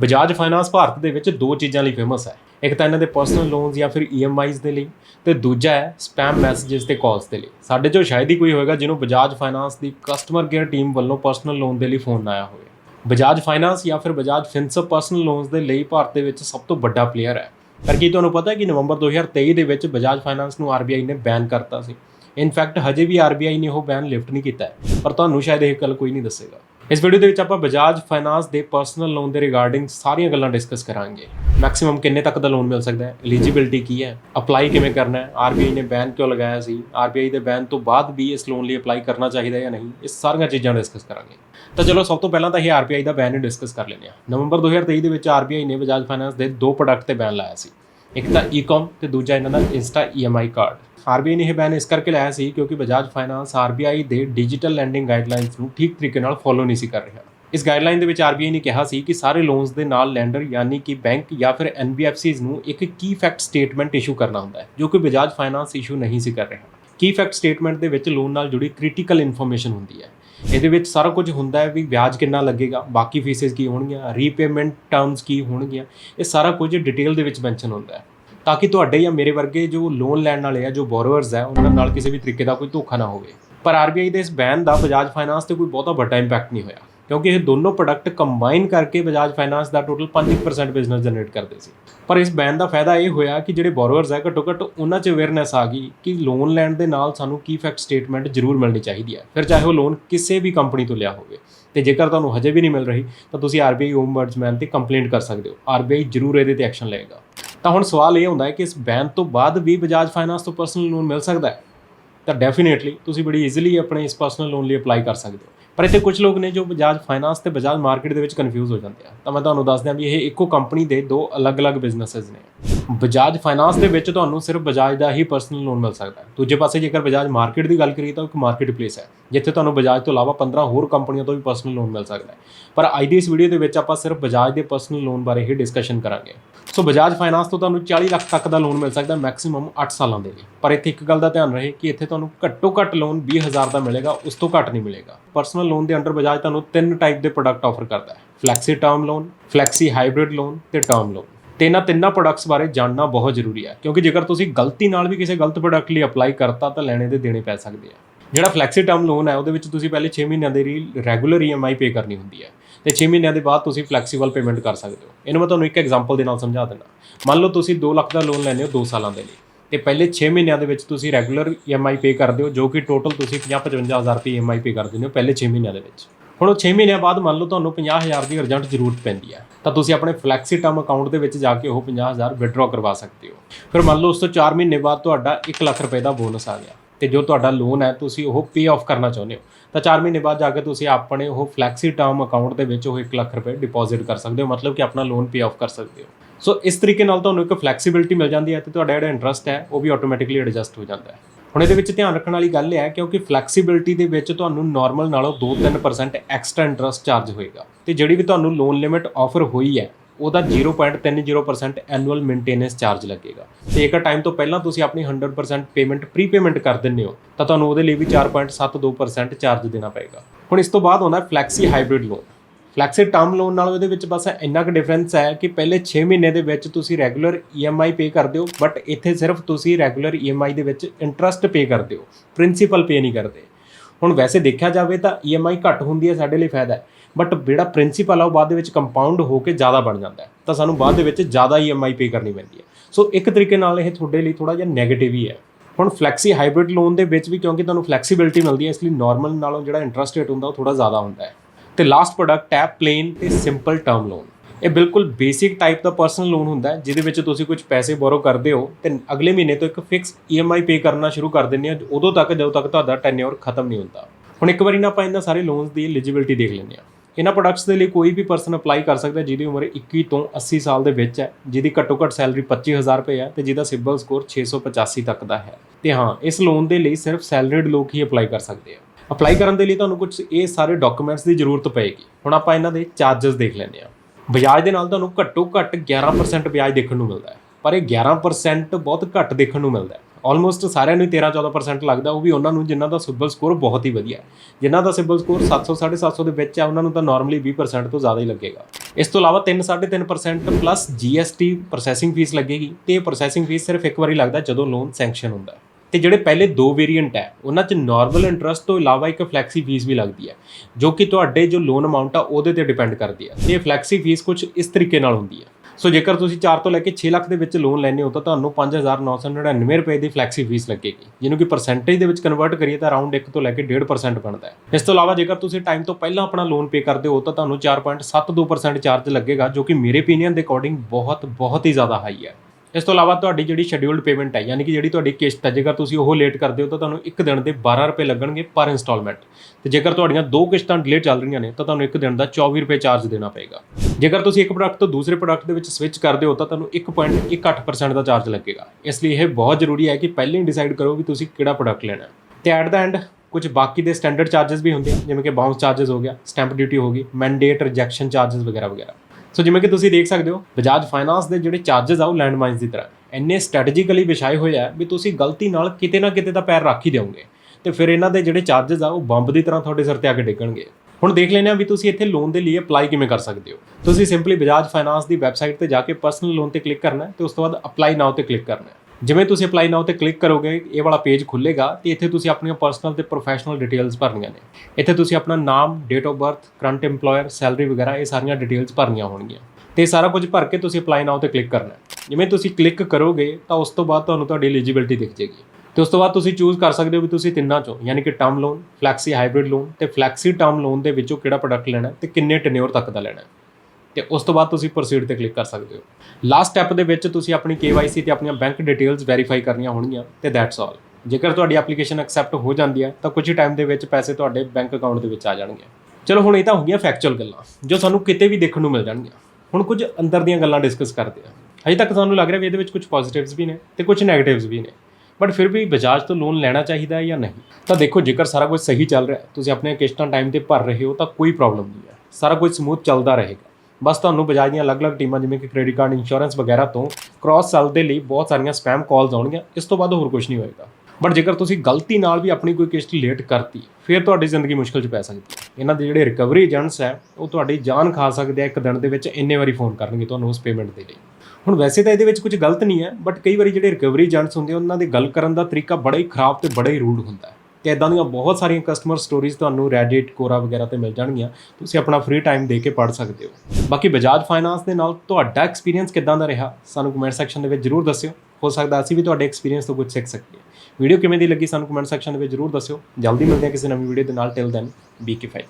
Bajaj finance Bharat ਦੇ ਵਿੱਚ ਦੋ ਚੀਜ਼ਾਂ ਲਈ ਫੇਮਸ ਹੈ। ਇੱਕ ਤਾਂ ਇਹਨਾਂ ਦੇ ਪਰਸਨਲ ਲੋਨਸ ਜਾਂ ਫਿਰ EMIs ਦੇ ਲਈ ਤੇ ਦੂਜਾ ਹੈ ਸਪੈਮ ਮੈਸੇजेस ਤੇ ਕਾਲਸ ਦੇ ਲਈ। ਸਾਡੇ ਚੋਂ ਸ਼ਾਇਦ ਹੀ ਕੋਈ ਹੋਵੇਗਾ ਜਿਹਨੂੰ ਬਜਾਜ ਫਾਈਨਾਂਸ ਦੀ ਕਸਟਮਰ ਕੇਅਰ ਟੀਮ ਵੱਲੋਂ ਪਰਸਨਲ ਲੋਨ ਦੇ ਲਈ ਫੋਨ ਆਇਆ ਹੋਵੇ। ਬਜਾਜ ਫਾਈਨਾਂਸ ਜਾਂ ਫਿਰ ਬਜਾਜ ਫਿਨਸਰਵ ਪਰਸਨਲ ਲੋਨਸ ਦੇ ਲਈ ਭਾਰਤ ਦੇ ਵਿੱਚ ਸਭ ਤੋਂ ਵੱਡਾ ਪਲੇਅਰ ਹੈ। ਪਰ ਕੀ ਤੁਹਾਨੂੰ ਪਤਾ ਹੈ ਕਿ ਨਵੰਬਰ 2023 ਦੇ ਵਿੱਚ ਬਜਾਜ ਫਾਈਨਾਂਸ ਨੂੰ RBI ਨੇ ਬੈਨ ਕਰਤਾ ਸੀ। ਇਨਫੈਕਟ ਹਜੇ ਵੀ RBI ਨੇ ਉਹ ਬੈਨ ਲਿਫਟ ਨਹੀਂ ਕੀਤਾ ਪਰ ਤੁਹਾਨੂੰ ਸ਼ਾਇਦ ਇਹ ਗੱਲ ਕੋਈ ਨਹੀਂ ਦੱਸੇਗਾ। ਇਸ ਵੀਡੀਓ ਦੇ ਵਿੱਚ ਆਪਾਂ ਬਜਾਜ ਫਾਈਨਾਂਸ ਦੇ ਪਰਸਨਲ ਲੋਨ ਦੇ ਰਿਗਾਰਡਿੰਗ ਸਾਰੀਆਂ ਗੱਲਾਂ ਡਿਸਕਸ ਕਰਾਂਗੇ। ਮੈਕਸਿਮਮ ਕਿੰਨੇ ਤੱਕ ਦਾ ਲੋਨ ਮਿਲ ਸਕਦਾ ਹੈ? ਐਲੀਜੀਬਿਲਟੀ ਕੀ ਹੈ? ਅਪਲਾਈ ਕਿਵੇਂ ਕਰਨਾ ਹੈ? RBI ਨੇ ਬੈਨ ਕਿਉਂ ਲਗਾਇਆ ਸੀ? RBI ਦੇ ਬੈਨ ਤੋਂ ਬਾਅਦ ਵੀ ਇਸ ਲੋਨ ਲਈ ਅਪਲਾਈ ਕਰਨਾ ਚਾਹੀਦਾ ਜਾਂ ਨਹੀਂ? ਇਹ ਸਾਰੀਆਂ ਚੀਜ਼ਾਂ ਡਿਸਕਸ ਕਰਾਂਗੇ। ਤਾਂ ਚਲੋ, ਸਭ ਤੋਂ ਪਹਿਲਾਂ ਤਾਂ ਇਹ RBI ਦਾ ਬੈਨ ਹੀ ਡਿਸਕਸ ਕਰ ਲੈਂਦੇ ਹਾਂ। ਨਵੰਬਰ 2023 ਦੇ ਵਿੱਚ RBI ਨੇ ਬਜਾਜ ਫਾਈਨਾਂਸ ਦੇ ਦੋ ਪ੍ਰੋਡਕਟ ਤੇ ਬੈਨ ਲਾਇਆ ਸੀ। ਇੱਕ ਤਾਂ ਈਕਮ ਤੇ ਦੂਜਾ ਇਹਨਾਂ ਦਾ ਇੰਸਟਾ EMI ਕਾਰਡ RBI ਨੇ ਇਹ ਬੈਨ ਇਸ ਕਰਕੇ ਲਾਇਆ ਸੀ ਕਿਉਂਕਿ ਬਜਾਜ ਫਾਈਨਾਂਸ RBI ਦੇ ਡਿਜੀਟਲ ਲੈਂਡਿੰਗ ਗਾਈਡਲਾਈਨਸ ਨੂੰ ਠੀਕ ਤਰੀਕੇ ਨਾਲ ਫੋਲੋ ਨਹੀਂ ਸੀ ਕਰ ਰਿਹਾ। ਇਸ ਗਾਈਡਲਾਈਨ ਦੇ ਵਿੱਚ RBI ਨੇ ਕਿਹਾ ਸੀ ਕਿ ਸਾਰੇ ਲੋਨਸ ਦੇ ਨਾਲ ਲੈਂਡਰ ਯਾਨੀ ਕਿ ਬੈਂਕ ਜਾਂ ਫਿਰ NBFCs ਨੂੰ ਇੱਕ ਕੀ ਫੈਕਟ ਸਟੇਟਮੈਂਟ ਇਸ਼ੂ ਕਰਨਾ ਹੁੰਦਾ ਹੈ, ਜੋ ਕਿ ਬਜਾਜ ਫਾਈਨਾਂਸ ਇਸ਼ੂ ਨਹੀਂ ਸੀ ਕਰ ਰਿਹਾ। ਕੀ ਫੈਕਟ ਸਟੇਟਮੈਂਟ ਦੇ ਵਿੱਚ ਲੋਨ ਨਾਲ ਜੁੜੀ ਕ੍ਰਿਟੀਕਲ ਇਨਫੋਰਮੇਸ਼ਨ ਹੁੰਦੀ ਹੈ। ਇਹਦੇ ਵਿੱਚ ਸਾਰਾ ਕੁਝ ਹੁੰਦਾ ਹੈ ਵੀ ਵਿਆਜ ਕਿੰਨਾ ਲੱਗੇਗਾ, ਬਾਕੀ ਫੀਸਿਸ ਕੀ ਹੋਣਗੀਆਂ ਰੀਪੇਮੈਂਟ ਟਰਮਸ ਕੀ ਹੋਣਗੀਆਂ, ਇਹ ਸਾਰਾ ਕੁਝ ਡਿਟੇਲ ਦੇ ਵਿੱਚ ਮੈਂਸ਼ਨ ਹੁੰਦਾ ਹੈ। ਤਾਂ ਕਿ ਤੁਹਾਡੇ ਜਾਂ ਮੇਰੇ ਵਰਗੇ ਜੋ ਲੋਨ ਲੈਣ ਵਾਲੇ ਆ, ਜੋ ਬੋਰੋਅਰਸ ਹੈ ਉਹਨਾਂ ਨਾਲ ਕਿਸੇ ਵੀ ਤਰੀਕੇ ਦਾ ਕੋਈ ਧੋਖਾ ਨਾ ਹੋਵੇ। ਪਰ RBI ਦੇ ਇਸ ਬੈਨ ਦਾ ਬਜਾਜ ਫਾਈਨਾਂਸ ਤੇ ਕੋਈ ਬਹੁਤਾ ਵੱਡਾ ਇੰਪੈਕਟ ਨਹੀਂ ਹੋਇਆ, ਕਿਉਂਕਿ ਇਹ ਦੋਨੋਂ ਪ੍ਰੋਡਕਟ ਕੰਬਾਈਨ ਕਰਕੇ ਬਜਾਜ ਫਾਈਨਾਂਸ ਦਾ ਟੋਟਲ 5% ਬਿਜ਼ਨਸ ਜਨਰੇਟ ਕਰਦੇ ਸੀ। ਪਰ ਇਸ ਬੈਨ ਦਾ ਫਾਇਦਾ ਇਹ ਹੋਇਆ ਕਿ ਜਿਹੜੇ ਬੋਰੋਅਰਸ ਹੈ ਘੱਟੋ ਘੱਟ ਉਹਨਾਂ 'ਚ ਅਵੇਅਰਨੈਸ ਆ ਗਈ ਕਿ ਲੋਨ ਲੈਣ ਦੇ ਨਾਲ ਸਾਨੂੰ ਕੀ ਫੈਕਟ ਸਟੇਟਮੈਂਟ ਜ਼ਰੂਰ ਮਿਲਣੀ ਚਾਹੀਦੀ ਹੈ ਫਿਰ ਚਾਹੇ ਉਹ ਲੋਨ ਕਿਸੇ ਵੀ ਕੰਪਨੀ ਤੋਂ ਲਿਆ ਹੋਵੇ, ਤੇ ਜੇਕਰ ਤੁਹਾਨੂੰ ਹਜੇ ਵੀ ਨਹੀਂ ਮਿਲ ਰਹੀ, ਤਾਂ ਤੁਸੀਂ RBI ਓਮਬਰਡਸਮੈਨ ਤੇ ਕੰਪਲੇਂਟ ਕਰ ਸਕਦੇ ਹੋ। RBI ਜ਼ਰੂਰ ਇਹਦੇ ਤੇ ਐਕਸ਼ਨ ਲਏਗਾ। ਤਾਂ ਹੁਣ ਸਵਾਲ ਇਹ ਹੁੰਦਾ ਹੈ ਕਿ ਇਸ ਬੈਨ ਤੋਂ ਬਾਅਦ ਵੀ ਬਜਾਜ ਫਾਈਨਾਂਸ ਤੋਂ ਪਰਸਨਲ ਲੋਨ ਮਿਲ ਸਕਦਾ ਹੈ? ਤਾਂ ਡੈਫੀਨੇਟਲੀ ਤੁਸੀਂ ਬੜੀ ਈਜ਼ੀਲੀ ਆਪਣੇ ਇਸ ਪਰਸਨਲ ਲੋਨ ਲਈ ਅਪਲਾਈ ਕਰ ਸਕਦੇ ਹੋ। ਪਰ ਇੱਥੇ ਕੁਝ ਲੋਕ ਨੇ ਜੋ ਬਜਾਜ ਫਾਈਨਾਂਸ ਤੇ ਬਜਾਜ ਮਾਰਕੀਟ ਦੇ ਵਿੱਚ ਕਨਫਿਊਜ਼ ਹੋ ਜਾਂਦੇ ਆ। ਤਾਂ ਮੈਂ ਤੁਹਾਨੂੰ ਦੱਸ ਦਿਆਂ ਵੀ ਇਹ ਇੱਕੋ ਕੰਪਨੀ ਦੇ ਦੋ ਅਲੱਗ-ਅਲੱਗ ਬਿਜ਼ਨੈਸਸ ਨੇ। ਬਜਾਜ ਫਾਈਨਾਂਸ ਦੇ ਵਿੱਚ ਤੁਹਾਨੂੰ ਸਿਰਫ ਬਜਾਜ ਦਾ ਹੀ ਪਰਸਨਲ ਲੋਨ ਮਿਲ ਸਕਦਾ ਹੈ। ਦੂਜੇ ਪਾਸੇ ਜੇਕਰ ਬਜਾਜ ਮਾਰਕੀਟ ਦੀ ਗੱਲ ਕਰੀਏ ਤਾਂ ਇੱਕ ਮਾਰਕੀਟ ਪਲੇਸ ਹੈ, ਜਿੱਥੇ ਤੁਹਾਨੂੰ ਬਜਾਜ ਤੋਂ ਇਲਾਵਾ 15 ਹੋਰ ਕੰਪਨੀਆਂ ਤੋਂ ਵੀ ਪਰਸਨਲ ਲੋਨ ਮਿਲ ਸਕਦਾ ਹੈ। ਪਰ ਅੱਜ ਦੀ ਇਸ ਵੀਡੀਓ ਦੇ ਵਿੱਚ ਆਪਾਂ ਸਿਰਫ ਬਜਾਜ ਦੇ ਪਰਸਨਲ ਲੋਨ ਬਾਰੇ ਹੀ ਡਿਸਕਸ਼ਨ ਕਰਾਂਗੇ। ਸੋ ਬਜਾਜ ਫਾਈਨਾਂਸ ਤੋਂ ਤੁਹਾਨੂੰ 40 ਲੱਖ ਤੱਕ ਦਾ ਲੋਨ ਮਿਲ ਸਕਦਾ ਮੈਕਸਿਮਮ 8 ਸਾਲਾਂ ਦੇ ਲਈ। ਪਰ ਇੱਥੇ ਇੱਕ ਗੱਲ ਦਾ ਧਿਆਨ ਰਹੇ ਕਿ ਇੱਥੇ ਤੁਹਾਨੂੰ ਘੱਟੋ ਘੱਟ ਲੋਨ 20000 ਦਾ ਮਿਲੇਗਾ, ਉਸ ਤੋਂ ਘੱਟ ਨਹੀਂ ਮਿਲੇਗਾ। ਪਰਸਨਲ ਲੋਨ ਦੇ ਅੰਡਰ ਬਜਾਜ ਤੁਹਾਨੂੰ ਤਿੰਨ ਟਾਈਪ ਦੇ ਪ੍ਰੋਡਕਟ ਆਫਰ ਕਰਦਾ ਹੈ। Flexi term loan flexi hybrid loan ਤੇ ਟਰਮ ਲੋਨ ਤੇ ਇਹਨਾਂ ਤਿੰਨਾਂ ਪ੍ਰੋਡਕਟਸ ਬਾਰੇ ਜਾਣਨਾ ਬਹੁਤ ਜ਼ਰੂਰੀ ਹੈ, ਕਿਉਂਕਿ ਜੇਕਰ ਤੁਸੀਂ ਗਲਤੀ ਨਾਲ ਵੀ ਕਿਸੇ ਗਲਤ ਪ੍ਰੋਡਕਟ ਲਈ ਅਪਲਾਈ ਕਰਤਾ ਤਾਂ ਲੈਣੇ ਦੇ ਦੇਣੇ ਪੈ ਸਕਦੇ ਆ। ਜਿਹੜਾ ਫਲੈਕਸੀ ਟਰਮ ਲੋਨ ਹੈ, ਉਹਦੇ ਵਿੱਚ ਤੁਸੀਂ ਪਹਿਲੇ 6 ਮਹੀਨਿਆਂ ਦੇ ਲਈ ਰੈਗੂਲਰ EMI ਪੇ ਕਰਨੀ ਹੁੰਦੀ ਹੈ, ਤੇ 6 ਮਹੀਨਿਆਂ ਦੇ ਬਾਅਦ ਤੁਸੀਂ ਫਲੈਕਸੀਬਲ ਪੇਮੈਂਟ ਕਰ ਸਕਦੇ ਹੋ। ਇਹਨੂੰ ਮੈਂ ਤੁਹਾਨੂੰ ਇੱਕ ਐਗਜ਼ਾਮਪਲ ਦੇ ਨਾਲ ਸਮਝਾ ਦਿੰਦਾ। ਮੰਨ ਲਓ ਤੁਸੀਂ 2 ਲੱਖ ਦਾ ਲੋਨ ਲੈਂਦੇ ਹੋ 2 ਸਾਲਾਂ ਦੇ ਲਈ, ਤੇ ਪਹਿਲੇ 6 ਮਹੀਨਿਆਂ ਦੇ ਵਿੱਚ ਤੁਸੀਂ ਰੈਗੂਲਰ EMI ਪੇ ਕਰਦੇ ਹੋ, ਜੋ ਕਿ ਟੋਟਲ ਤੁਸੀਂ 50-55000 ਰੁਪਏ EMI ਪੇ ਕਰ ਦਿੰਦੇ ਹੋ ਪਹਿਲੇ 6 ਮਹੀਨਿਆਂ ਦੇ ਵਿੱਚ। ਹੁਣ ਉਹ 6 ਮਹੀਨਿਆਂ ਬਾਅਦ ਮੰਨ ਲਓ ਤੁਹਾਨੂੰ 50000 ਦੀ ਅਰਜੈਂਟ ਜ਼ਰੂਰਤ ਪੈਂਦੀ ਹੈ, ਤਾਂ ਤੁਸੀਂ ਆਪਣੇ ਫਲੈਕਸੀ ਟਰਮ ਅਕਾਊਂਟ ਦੇ ਵਿੱਚ ਜਾ ਕੇ ਉਹ 50000 ਵਿਡਰਾਅ ਕਰਵਾ ਸਕਦੇ ਹੋ। ਫਿਰ ਮੰਨ ਲਓ ਉਸ ਤੋਂ 4 ਮਹੀਨੇ ਬਾਅਦ ਤੁਹਾਡਾ 1 ਲੱਖ ਰੁਪਏ ਦਾ ਬੋਨਸ ਆ ਗਿਆ ਤੇ ਜੋ ਤੁਹਾਡਾ ਲੋਨ ਹੈ, ਤੁਸੀਂ ਉਹ ਪੇ ਆਫ ਕਰਨਾ ਚਾਹੁੰਦੇ ਹੋ, ਤਾਂ 4 ਮਹੀਨੇ ਬਾਅਦ ਜਾ ਕੇ ਤੁਸੀਂ ਆਪਣੇ ਉਹ ਫਲੈਕਸੀ ਟਰਮ ਅਕਾਊਂਟ ਦੇ ਵਿੱਚ ਉਹ 1 ਲੱਖ ਰੁਪਏ ਡਿਪੋਜ਼ਿਟ ਕਰ ਸਕਦੇ ਹੋ, ਮਤਲਬ ਕਿ ਆਪਣਾ ਲੋਨ ਪੇ ਆਫ ਕਰ ਸਕਦੇ ਹੋ। ਸੋ ਇਸ ਤਰੀਕੇ ਨਾਲ ਤੁਹਾਨੂੰ ਇੱਕ ਫਲੈਕਸੀਬਿਲਟੀ ਮਿਲ ਜਾਂਦੀ ਹੈ ਤੇ ਤੁਹਾਡਾ ਜਿਹੜਾ ਇੰਟਰਸਟ ਹੈ, ਉਹ ਵੀ ਆਟੋਮੈਟਿਕਲੀ ਐਡਜਸਟ ਹੋ ਜਾਂਦਾ ਹੈ। ਹੁਣ ਇਹਦੇ ਵਿੱਚ ਧਿਆਨ ਰੱਖਣ ਵਾਲੀ ਗੱਲ ਇਹ ਹੈ ਕਿਉਂਕਿ ਫਲੈਕਸੀਬਿਲਿਟੀ ਦੇ ਵਿੱਚ ਤੁਹਾਨੂੰ ਨਾਰਮਲ ਨਾਲੋਂ 2-3% ਐਕਸਟਰਾ ਇੰਟਰਸਟ ਚਾਰਜ ਹੋਏਗਾ। ਤੇ ਜਿਹੜੀ ਵੀ ਤੁਹਾਨੂੰ ਲੋਨ ਲਿਮਿਟ ਆਫਰ ਹੋਈ ਹੈ, ਉਹਦਾ 0.30% ਐਨੂਅਲ ਮੇਨਟੇਨੈਂਸ ਚਾਰਜ ਲੱਗੇਗਾ। ਤੇ ਇੱਕ ਟਾਈਮ ਤੋਂ ਪਹਿਲਾਂ ਤੁਸੀਂ ਆਪਣੀ 100% ਪੇਮੈਂਟ ਪ੍ਰੀਪੇਮੈਂਟ ਕਰ ਦਿੰਦੇ ਹੋ, ਤਾਂ ਤੁਹਾਨੂੰ ਉਹਦੇ ਲਈ ਵੀ 4.72% ਚਾਰਜ ਦੇਣਾ ਪਏਗਾ। ਹੁਣ ਇਸ ਤੋਂ ਬਾਅਦ ਆਉਂਦਾ flexi hybrid loan flexi term loan ਨਾਲ ਉਹਦੇ ਵਿੱਚ ਬਸ ਇੰਨਾ ਕੁ ਡਿਫਰੈਂਸ ਹੈ ਕਿ ਪਹਿਲੇ 6 ਮਹੀਨੇ ਦੇ ਵਿੱਚ ਤੁਸੀਂ ਰੈਗੂਲਰ EMI ਪੇ ਕਰਦੇ ਹੋ ਬਟ ਇੱਥੇ ਸਿਰਫ ਤੁਸੀਂ ਰੈਗੂਲਰ EMI ਦੇ ਵਿੱਚ ਇੰਟਰਸਟ ਪੇ ਕਰਦੇ ਹੋ ਪ੍ਰਿੰਸੀਪਲ ਪੇ ਨਹੀਂ ਕਰਦੇ। ਹੁਣ ਵੈਸੇ ਦੇਖਿਆ ਜਾਵੇ ਤਾਂ EMI ਘੱਟ ਹੁੰਦੀ ਹੈ, ਸਾਡੇ ਲਈ ਫਾਇਦਾ ਹੈ ਬਟ ਜਿਹੜਾ ਪ੍ਰਿੰਸੀਪਲ ਆ ਉਹ ਬਾਅਦ ਦੇ ਵਿੱਚ ਕੰਪਾਊਂਡ ਹੋ ਕੇ ਜ਼ਿਆਦਾ ਬਣ ਜਾਂਦਾ ਹੈ, ਤਾਂ ਸਾਨੂੰ ਬਾਅਦ ਦੇ ਵਿੱਚ ਜ਼ਿਆਦਾ EMI ਪੇ ਕਰਨੀ ਪੈਂਦੀ ਹੈ। ਸੋ ਇੱਕ ਤਰੀਕੇ ਨਾਲ ਇਹ ਤੁਹਾਡੇ ਲਈ ਥੋੜਾ ਜਿਹਾ 네ਗੇਟਿਵ ਹੀ ਹੈ। ਹੁਣ ਫਲੈਕਸੀ ਹਾਈਬ੍ਰਿਡ ਲੋਨ ਦੇ ਵਿੱਚ ਵੀ ਕਿਉਂਕਿ ਤੁਹਾਨੂੰ ਫਲੈਕਸੀਬਿਲਟੀ ਮਿਲਦੀ ਹੈ, ਇਸ ਲਈ ਨਾਰਮਲ ਨਾਲੋਂ ਜਿਹੜਾ ਇੰਟਰਸਟ ਰੇਟ ਹੁੰਦਾ ਉਹ ਥੋੜਾ ਜ਼ਿਆਦਾ ਹੁੰਦਾ ਹੈ। ਤੇ ਲਾਸਟ ਪ੍ਰੋਡਕਟ ਹੈ ਪਲੇਨ ਤੇ ਸਿੰਪਲ ਟਰਮ ਲੋਨ ਇਹ ਬਿਲਕੁਲ ਬੇਸਿਕ ਟਾਈਪ ਦਾ ਪਰਸਨਲ ਲੋਨ ਹੁੰਦਾ ਹੈ, ਜਿਹਦੇ ਵਿੱਚ ਤੁਸੀਂ ਕੁਝ ਪੈਸੇ ਬੋਰੋ ਕਰਦੇ ਹੋ ਤੇ ਅਗਲੇ ਮਹੀਨੇ ਤੋਂ ਇੱਕ ਫਿਕਸ EMI ਪੇ ਕਰਨਾ ਸ਼ੁਰੂ ਕਰ ਦਿੰਦੇ ਹੋ, ਉਦੋਂ ਤੱਕ, ਜਦੋਂ ਤੱਕ ਤੁਹਾਡਾ ਟੈਨਿਓਰ ਖਤਮ ਨਹੀਂ ਹੁੰਦਾ। ਹੁਣ ਇੱਕ ਵਾਰੀ ਨਾ ਆਪਾਂ ਇਹਨਾਂ ਸਾਰੇ ਲੋਨਸ ਦੀ ਐਲੀਜੀਬਿਲਟੀ ਦੇਖ ਲੈਂਦੇ ਹਾਂ। ਇਹਨਾਂ ਪ੍ਰੋਡਕਟਸ ਦੇ ਲਈ ਕੋਈ ਵੀ ਪਰਸਨ ਅਪਲਾਈ ਕਰ ਸਕਦਾ ਜਿਹਦੀ ਉਮਰ 21 ਤੋਂ 80 ਸਾਲ ਦੇ ਵਿੱਚ ਹੈ, ਜਿਹਦੀ ਘੱਟੋ ਘੱਟ ਸੈਲਰੀ 25000 ਰੁਪਏ ਹੈ ਤੇ ਜਿਹਦਾ ਸਿਬਲ ਸਕੋਰ 685 ਤੱਕ ਦਾ ਹੈ। ਤੇ ਹਾਂ, ਇਸ ਲੋਨ ਦੇ ਲਈ ਸਿਰਫ ਸੈਲਰੀਡ ਲੋਕ ਹੀ ਅਪਲਾਈ ਕਰ ਸਕਦੇ ਆ। ਅਪਲਾਈ ਕਰਨ ਦੇ ਲਈ ਤੁਹਾਨੂੰ ਕੁਝ ਇਹ ਸਾਰੇ ਡਾਕੂਮੈਂਟਸ ਦੀ ਜ਼ਰੂਰਤ ਪਏਗੀ। ਹੁਣ ਆਪਾਂ ਇਹਨਾਂ ਦੇ ਚਾਰजेस ਦੇਖ ਲੈਂਦੇ ਹਾਂ। ਵਿਆਜ ਦੇ ਨਾਲ ਤੁਹਾਨੂੰ ਘੱਟੋ ਘੱਟ 11% ਵਿਆਜ ਦੇਖਣ ਨੂੰ ਮਿਲਦਾ ਹੈ। ਪਰ ਇਹ 11% ਬਹੁਤ ਘੱਟ ਦੇਖਣ ਨੂੰ ਮਿਲਦਾ ਹੈ। ਆਲਮੋਸਟ ਸਾਰਿਆਂ ਨੂੰ 13-14% ਲੱਗਦਾ, ਉਹ ਵੀ ਉਹਨਾਂ ਨੂੰ, ਜਿਨ੍ਹਾਂ ਦਾ ਸਿਬਲ ਸਕੋਰ ਬਹੁਤ ਹੀ ਵਧੀਆ ਹੈ। ਜਿਨ੍ਹਾਂ ਦਾ ਸਿਬਲ ਸਕੋਰ 700 750 ਦੇ ਵਿੱਚ ਆ ਉਹਨਾਂ ਨੂੰ ਤਾਂ ਨਾਰਮਲੀ 20% ਤੋਂ ਜ਼ਿਆਦਾ ਹੀ ਲੱਗੇਗਾ। ਇਸ ਤੋਂ ਇਲਾਵਾ 3 3.5% ਪਲੱਸ GST ਪ੍ਰੋਸੈਸਿੰਗ ਫੀਸ ਲੱਗੇਗੀ। ਤੇ ਇਹ ਪ੍ਰੋਸੈਸਿੰਗ ਫੀਸ ਸਿਰਫ ਇੱਕ ਵਾਰੀ ਲੱਗਦਾ ਜਦੋਂ ਲੋਨ ਸੈਂਕਸ਼ਨ ਹੁੰਦਾ ਤੇ ਜਿਹੜੇ ਪਹਿਲੇ ਦੋ ਵੇਰੀਐਂਟ ਹੈ, ਉਹਨਾਂ 'ਚ ਨਾਰਮਲ ਇੰਟਰਸਟ ਤੋਂ ਇਲਾਵਾ ਇੱਕ ਫਲੈਕਸੀ ਫੀਸ ਵੀ ਲੱਗਦੀ ਹੈ, ਜੋ ਕਿ ਤੁਹਾਡੇ ਜੋ ਲੋਨ ਅਮਾਉਂਟ ਆ, ਉਹਦੇ ਤੇ ਡਿਪੈਂਡ ਕਰਦੀ ਹੈ। ਤੇ ਇਹ ਫਲੈਕਸੀ ਫੀਸ ਕੁਝ ਇਸ ਤਰੀਕੇ ਨਾਲ ਹੁੰਦੀ ਹੈ। ਸੋ ਜੇਕਰ ਤੁਸੀਂ 4 ਤੋਂ ਲੈ ਕੇ 6 ਲੱਖ ਦੇ ਵਿੱਚ ਲੋਨ ਲੈਣੇ ਹੋ, ਤਾਂ ਤੁਹਾਨੂੰ 5999 ਰੁਪਏ ਦੀ ਫਲੈਕਸੀ ਫੀਸ ਲੱਗੇਗੀ, ਜਿਹਨੂੰ ਕਿ ਪਰਸੈਂਟੇਜ ਦੇ ਵਿੱਚ ਕਨਵਰਟ ਕਰੀਏ ਤਾਂ ਅਰਾਊਂਡ 1 ਤੋਂ ਲੈ ਕੇ 1.5% ਬਣਦਾ ਹੈ। ਇਸ ਤੋਂ ਇਲਾਵਾ ਜੇਕਰ ਤੁਸੀਂ ਟਾਈਮ ਤੋਂ ਪਹਿਲਾਂ ਆਪਣਾ ਲੋਨ ਪੇ ਕਰਦੇ ਹੋ, ਤਾਂ ਤੁਹਾਨੂੰ 4.72% ਚਾਰਜ ਲੱਗੇਗਾ, ਜੋ ਕਿ ਮੇਰੇ ਓਪੀਨੀਅਨ ਦੇ ਅਕੋਰਡਿੰਗ ਬਹੁਤ ਬਹੁਤ ਹੀ ਜ਼ਿਆਦਾ ਹਾਈ ਹੈ। ਇਸ ਤੋਂ ਇਲਾਵਾ ਤੁਹਾਡੀ ਜਿਹੜੀ ਸ਼ੈਡਿਊਲਡ ਪੇਮੈਂਟ ਹੈ, ਯਾਨੀ ਕਿ ਜਿਹੜੀ ਤੁਹਾਡੀ ਕਿਸ਼ਤ ਹੈ, ਜੇਕਰ ਤੁਸੀਂ ਉਹ ਲੇਟ ਕਰਦੇ ਹੋ, ਤਾਂ ਤੁਹਾਨੂੰ ਇੱਕ ਦਿਨ ਦੇ 12 ਰੁਪਏ ਲੱਗਣਗੇ ਪਰ ਇਨਸਟਾਲਮੈਂਟ ਤੇ ਜੇਕਰ ਤੁਹਾਡੀਆਂ ਦੋ ਕਿਸ਼ਤਾਂ ਡਿਲੇ ਚੱਲ ਰਹੀਆਂ ਨੇ, ਤਾਂ ਤੁਹਾਨੂੰ ਇੱਕ ਦਿਨ ਦਾ 24 ਰੁਪਏ ਚਾਰਜ ਦੇਣਾ ਪਏਗਾ। ਜੇਕਰ ਤੁਸੀਂ ਇੱਕ ਪ੍ਰੋਡਕਟ ਤੋਂ ਦੂਸਰੇ ਪ੍ਰੋਡਕਟ ਦੇ ਵਿੱਚ ਸਵਿਚ ਕਰਦੇ ਹੋ, ਤਾਂ ਤੁਹਾਨੂੰ 1.18% ਦਾ ਚਾਰਜ ਲੱਗੇਗਾ। ਇਸ ਲਈ ਇਹ ਬਹੁਤ ਜ਼ਰੂਰੀ ਹੈ ਕਿ ਪਹਿਲਾਂ ਹੀ ਡਿਸਾਈਡ ਕਰੋ ਵੀ ਤੁਸੀਂ ਕਿਹੜਾ ਪ੍ਰੋਡਕਟ ਲੈਣਾ ਹੈ। ਤੇ ਐਟ ਦਾ ਐਂਡ ਕੁਝ ਬਾਕੀ ਦੇ ਸਟੈਂਡਰਡ ਚਾਰजेस ਵੀ ਹੁੰਦੇ ਜਿਵੇਂ ਕਿ ਬਾਉਂਸ ਚਾਰजेस ਹੋ ਗਿਆ ਸਟੈਂਪ ਡਿਊਟੀ ਹੋ ਗਈ ਮੈਂਡੇਟ ਰਿਜੈਕਸ਼ਨ ਚਾਰजेस ਵਗੈਰਾ ਵਗੈਰਾ ਸੋ ਜਿਵੇਂ ਕਿ ਤੁਸੀਂ ਦੇਖ ਸਕਦੇ ਹੋ ਬਜਾਜ ਫਾਈਨਾਂਸ ਦੇ ਜਿਹੜੇ ਚਾਰजेस ਆ, ਉਹ ਲੈਂਡਮਾਈਨਸ ਦੀ ਤਰ੍ਹਾਂ ਇੰਨੇ ਸਟ੍ਰੈਟੇਜੀਕਲੀ ਵਿਛਾਏ ਹੋਏ ਆ ਵੀ ਤੁਸੀਂ ਗਲਤੀ ਨਾਲ ਕਿਤੇ ਨਾ ਕਿਤੇ ਤਾਂ ਪੈਰ ਰੱਖ ਹੀ ਦਿਓਗੇ। ਤੇ ਫਿਰ ਇਹਨਾਂ ਦੇ ਜਿਹੜੇ ਚਾਰजेस ਆ, ਉਹ ਬੰਬ ਦੀ ਤਰ੍ਹਾਂ ਤੁਹਾਡੇ ਸਿਰ ਤੇ ਆ ਕੇ ਡਿੱਗਣਗੇ। ਹੁਣ ਦੇਖ ਲੈਂਦੇ ਆ ਵੀ ਤੁਸੀਂ ਇੱਥੇ ਲੋਨ ਦੇ ਲਈ ਅਪਲਾਈ ਕਿਵੇਂ ਕਰ ਸਕਦੇ ਹੋ। ਤੁਸੀਂ ਸਿੰਪਲੀ ਬਜਾਜ ਫਾਈਨਾਂਸ ਦੀ ਵੈਬਸਾਈਟ ਤੇ ਜਾ ਕੇ ਪਰਸਨਲ ਲੋਨ ਤੇ ਕਲਿੱਕ ਕਰਨਾ ਹੈ ਤੇ ਉਸ ਤੋਂ ਬਾਅਦ ਅਪਲਾਈ ਨਾਓ ਤੇ ਕਲਿੱਕ ਕਰਨਾ ਹੈ। ਜਿਵੇਂ ਤੁਸੀਂ ਅਪਲਾਈ ਨਾਓ ਤੇ ਕਲਿੱਕ ਕਰੋਗੇ, ਇਹ ਵਾਲਾ ਪੇਜ ਖੁੱਲੇਗਾ, ਤੇ ਇੱਥੇ ਤੁਸੀਂ ਆਪਣੀਆਂ ਪਰਸਨਲ ਤੇ ਪ੍ਰੋਫੈਸ਼ਨਲ ਡਿਟੇਲਸ ਭਰਨੀਆਂ ਨੇ। ਇੱਥੇ ਤੁਸੀਂ ਆਪਣਾ ਨਾਮ date of birth current EMPLOYER salary ਵਗੈਰਾ, ਇਹ ਸਾਰੀਆਂ ਡਿਟੇਲਸ ਭਰਨੀਆਂ ਹੋਣਗੀਆਂ। ਤੇ ਇਹ ਸਾਰਾ ਕੁਝ ਭਰ ਕੇ ਤੁਸੀਂ ਅਪਲਾਈ ਨਾਓ ਤੇ ਕਲਿੱਕ ਕਰਨਾ ਜਿਵੇਂ ਤੁਸੀਂ ਕਲਿੱਕ ਕਰੋਗੇ, ਤਾਂ ਉਸ ਤੋਂ ਬਾਅਦ ਤੁਹਾਨੂੰ ਤੁਹਾਡੀ ਐਲੀਜੀਬਿਲਟੀ ਦਿਖ ਜੇਗੀ ਤੇ ਉਸ ਤੋਂ ਬਾਅਦ ਤੁਸੀਂ ਚੂਜ਼ ਕਰ ਸਕਦੇ ਹੋ ਵੀ ਤੁਸੀਂ ਤਿੰਨਾਂ ਚੋਂ, ਯਾਨੀ ਕਿ term loan flexi hybrid loan ਤੇ ਫਲੈਕਸੀ ਟਰਮ ਲੋਨ ਦੇ ਵਿੱਚੋਂ ਕਿਹੜਾ ਪ੍ਰੋਡਕਟ ਲੈਣਾ ਹੈ ਤੇ ਕਿੰਨੇ ਟੈਨਿਓਰ ਤੱਕ ਦਾ ਲੈਣਾ ਤੇ ਉਸ ਤੋਂ ਬਾਅਦ ਤੁਸੀਂ ਪ੍ਰੋਸੀਡ ਤੇ ਕਲਿੱਕ ਕਰ ਸਕਦੇ ਹੋ। ਲਾਸਟ ਸਟੈਪ ਦੇ ਵਿੱਚ ਤੁਸੀਂ ਆਪਣੀ KYC ਤੇ ਆਪਣੀਆਂ ਬੈਂਕ ਡਿਟੇਲਸ ਵੈਰੀਫਾਈ ਕਰਨੀਆਂ ਹੋਣਗੀਆਂ ਤੇ ਦੈਟਸ ਆਲ ਜੇਕਰ ਤੁਹਾਡੀ ਐਪਲੀਕੇਸ਼ਨ ਐਕਸੈਪਟ ਹੋ ਜਾਂਦੀ ਹੈ, ਤਾਂ ਕੁਝ ਹੀ ਟਾਈਮ ਦੇ ਵਿੱਚ ਪੈਸੇ ਤੁਹਾਡੇ ਬੈਂਕ ਅਕਾਊਂਟ ਦੇ ਵਿੱਚ ਆ ਜਾਣਗੇ। ਚਲੋ ਹੁਣ ਇਹ ਤਾਂ ਹੋ ਗਈਆਂ ਫੈਕਚੁਅਲ ਗੱਲਾਂ, ਜੋ ਸਾਨੂੰ ਕਿਤੇ ਵੀ ਦੇਖਣ ਨੂੰ ਮਿਲ ਜਾਣਗੀਆਂ। ਹੁਣ ਕੁਝ ਅੰਦਰ ਦੀਆਂ ਗੱਲਾਂ ਡਿਸਕਸ ਕਰਦੇ ਹਾਂ। ਹਜੇ ਤੱਕ ਸਾਨੂੰ ਲੱਗ ਰਿਹਾ ਵੀ ਇਹਦੇ ਵਿੱਚ ਕੁਝ ਪੋਜ਼ਿਟਿਵਸ ਵੀ ਨੇ ਤੇ ਕੁਝ ਨੈਗੇਟਿਵਸ ਵੀ ਨੇ। ਬਟ ਫਿਰ ਵੀ ਬਜਾਜ ਤੋਂ ਲੋਨ ਲੈਣਾ ਚਾਹੀਦਾ ਹੈ ਜਾਂ ਨਹੀਂ? ਤਾਂ ਦੇਖੋ, ਜੇਕਰ ਸਾਰਾ ਕੁਝ ਸਹੀ ਚੱਲ ਰਿਹਾ ਤੁਸੀਂ ਆਪਣੀਆਂ ਕਿਸ਼ਤਾਂ ਟਾਈਮ ਤੇ ਭਰ ਰਹੇ ਹੋ, ਤਾਂ ਕੋਈ ਪ੍ਰੋਬਲਮ ਨਹੀਂ ਹੈ। ਸਾਰਾ ਕੁਝ ਸਮੂਥ ਚੱਲਦਾ ਰਹੇਗਾ। ਬਸ ਤੁਹਾਨੂੰ ਬਜਾਜ ਦੀਆਂ ਅਲੱਗ-ਅਲੱਗ ਟੀਮਾਂ, ਜਿਵੇਂ ਕਿ ਕ੍ਰੈਡਿਟ ਕਾਰਡ ਇੰਸ਼ੋਰੈਂਸ ਵਗੈਰਾ ਤੋਂ ਕ੍ਰਾਸ ਸੈਲ ਦੇ ਲਈ ਬਹੁਤ ਸਾਰੀਆਂ ਸਪੈਮ ਕਾਲਸ ਆਉਣਗੀਆਂ। ਇਸ ਤੋਂ ਬਾਅਦ ਹੋਰ ਕੁਝ ਨਹੀਂ ਹੋਏਗਾ। ਬਟ ਜੇਕਰ ਤੁਸੀਂ ਗਲਤੀ ਨਾਲ ਵੀ ਆਪਣੀ ਕੋਈ ਕਿਸ਼ਤ ਲੇਟ ਕਰਤੀ, ਫਿਰ ਤੁਹਾਡੀ ਜ਼ਿੰਦਗੀ ਮੁਸ਼ਕਲ 'ਚ ਪੈ ਸਕਦੀ ਹੈ। ਇਹਨਾਂ ਦੇ ਜਿਹੜੇ ਰਿਕਵਰੀ ਏਜੰਟਸ ਹੈ, ਉਹ ਤੁਹਾਡੀ ਜਾਨ ਖਾ ਸਕਦੇ ਆ ਇੱਕ ਦਿਨ ਦੇ ਵਿੱਚ ਇੰਨੇ ਵਾਰੀ ਫੋਨ ਕਰਨਗੇ ਤੁਹਾਨੂੰ ਉਸ ਪੇਮੈਂਟ ਦੇ ਲਈ। ਹੁਣ ਵੈਸੇ ਤਾਂ ਇਹਦੇ ਵਿੱਚ ਕੁਝ ਗਲਤ ਨਹੀਂ ਹੈ ਬਟ ਕਈ ਵਾਰੀ ਜਿਹੜੇ ਰਿਕਵਰੀ ਏਜੰਟਸ ਹੁੰਦੇ ਉਹਨਾਂ ਦੇ ਗੱਲ ਕਰਨ ਦਾ ਤਰੀਕਾ ਬੜਾ ਹੀ ਖਰਾਬ ਤੇ ਬੜਾ ਹੀ ਰੂਡ ਹੁੰਦਾ ਹੈ। ਤੇ ਇਦਾਂ ਦੀਆਂ ਬਹੁਤ ਸਾਰੀਆਂ ਕਸਟਮਰ ਸਟੋਰੀਜ਼ ਤੁਹਾਨੂੰ ਰੈਡਿਟ ਕੋਰਾ ਵਗੈਰਾ ਤੇ ਮਿਲ ਜਾਣਗੀਆਂ। ਤੁਸੀਂ ਆਪਣਾ ਫ੍ਰੀ ਟਾਈਮ ਦੇ ਕੇ ਪੜ੍ਹ ਸਕਦੇ ਹੋ। ਬਾਕੀ ਬਜਾਜ ਫਾਈਨਾਂਸ ਦੇ ਨਾਲ ਤੁਹਾਡਾ ਐਕਸਪੀਰੀਅੰਸ ਕਿਦਾਂ ਦਾ ਰਿਹਾ, ਸਾਨੂੰ ਕਮੈਂਟ ਸੈਕਸ਼ਨ ਦੇ ਵਿੱਚ ਜਰੂਰ ਦੱਸਿਓ। ਹੋ ਸਕਦਾ ਅਸੀਂ ਵੀ ਤੁਹਾਡੇ ਐਕਸਪੀਰੀਅੰਸ ਤੋਂ ਕੁਝ ਸਿੱਖ ਸਕੀਏ। ਵੀਡੀਓ ਕਿਵੇਂ ਦੀ ਲੱਗੀ, ਸਾਨੂੰ ਕਮੈਂਟ ਸੈਕਸ਼ਨ ਦੇ ਵਿੱਚ ਜਰੂਰ ਦੱਸਿਓ। ਜਲਦੀ ਮਿਲਦੇ ਹਾਂ ਕਿਸੇ ਨਵੀਂ ਵੀਡੀਓ ਦੇ ਨਾਲ। ਟਿਲ ਦੈਨ ਬੀ ਕੇ ਫਾਈਟ